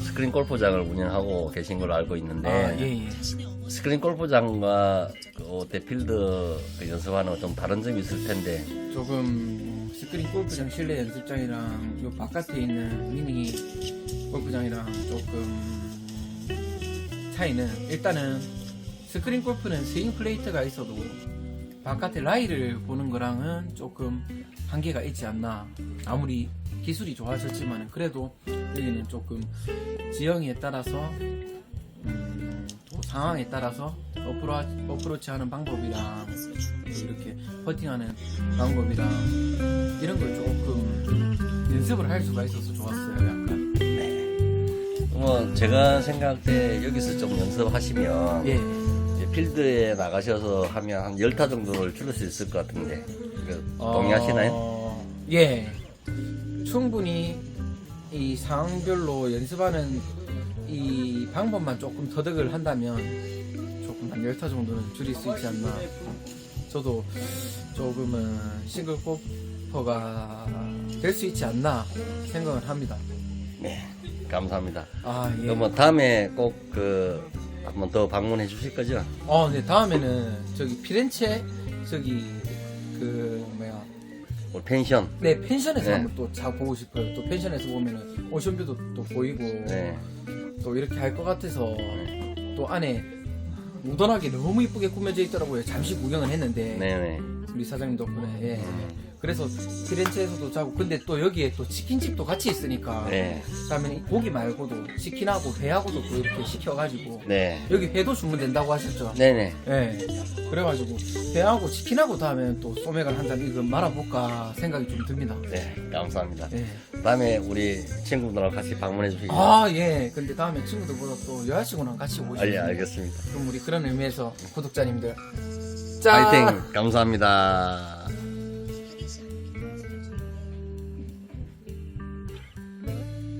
스크린 골프장을 운영하고 계신 걸로 알고 있는데 아, 예, 예. 스크린 골프장과 그 대필드 그 연습하는 좀 다른 점이 있을 텐데 조금 스크린 골프장 실내 연습장이랑 요 바깥에 있는 미니 골프장이랑 조금 차이는 일단은 스크린 골프는 스윙 플레이트가 있어도 바깥에 라이를 보는 거랑은 조금 한계가 있지 않나. 아무리 기술이 좋아졌지만 그래도 여기는 조금 지형에 따라서 음, 또 상황에 따라서 어프로, 어프로 치 하는 방법이랑 또 이렇게 퍼팅하는 방법이랑 이런 걸 조금 연습을 할 수가 있어서 좋았어요 약간. 뭐 제가 생각할 때 여기서 좀 연습하시면 예 이제 필드에 나가셔서 하면 한 열 타 정도를 줄일 수 있을 것 같은데 그 동의하시나요? 어, 예 충분히 이 상황별로 연습하는 이 방법만 조금 터득을 한다면 조금 한 열타 정도는 줄일 수 있지 않나 저도 조금은 싱글 골퍼가 될 수 있지 않나 생각을 합니다 네 감사합니다. 아 예. 그럼 뭐 다음에 꼭 그 한번 더 방문해 주실 거죠? 어, 네, 다음에는 저기 피렌체 저기 그 뭐야 우리 펜션. 네 펜션에서 네. 한번 또 자 보고 싶어요. 또 펜션에서 보면은 오션뷰도 또 보이고 네. 또 이렇게 할 것 같아서 또 안에 모던하게 너무 이쁘게 꾸며져 있더라고요. 잠시 구경을 했는데 네 네. 우리 사장님 덕분에 예. 음, 그래서 피렌체에서도 자고 근데 또 여기에 또 치킨집도 같이 있으니까 네. 그다음에 이 고기 말고도 치킨하고 회하고도 또 이렇게 시켜가지고 네. 여기 회도 주문된다고 하셨죠? 네네. 예. 그래가지고 배하고 치킨하고 다음에 또 소맥을 한 잔 이거 말아볼까 생각이 좀 듭니다. 네. 감사합니다. 예. 다음에 우리 친구들하고 같이 방문해 주시기 아 예. 근데 다음에 친구들보다 또 여자친구랑 같이 오시면 아, 예, 알겠습니다. 그럼 우리 그런 의미에서 구독자님들 짠! 파이팅! 감사합니다.